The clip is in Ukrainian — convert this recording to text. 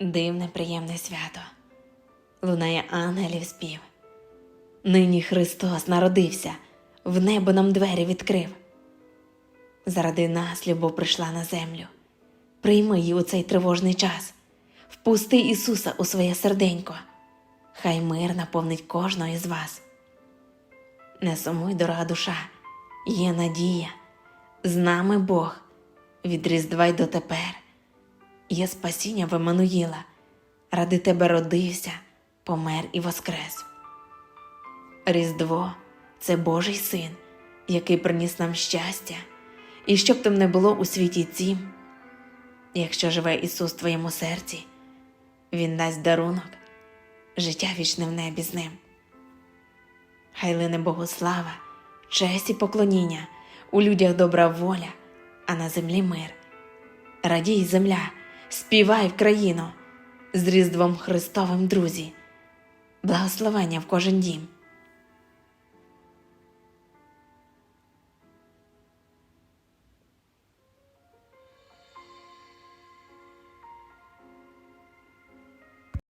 Дивне приємне свято. Лунає ангелів спів. Нині Христос народився, в небо нам двері відкрив. Заради нас любов прийшла на землю. Прийми її у цей тривожний час, впусти Ісуса у своє серденько, хай мир наповнить кожного із вас. Не сумуй, дорога душа, є надія, з нами Бог, від Різдва й дотепер. Є спасіння в Еммануїла, ради тебе родився, помер і воскрес. Різдво це Божий син, який приніс нам щастя, і щоб там не було у світі цім, якщо живе Ісус в твоєму серці, Він дасть дарунок, життя вічне в небі з ним. Хай лине Богу слава, честь і поклоніння, у людях добра воля, а на землі мир. Радій, земля, співай в країну, з Різдвом Христовим, друзі, благословення в кожен дім.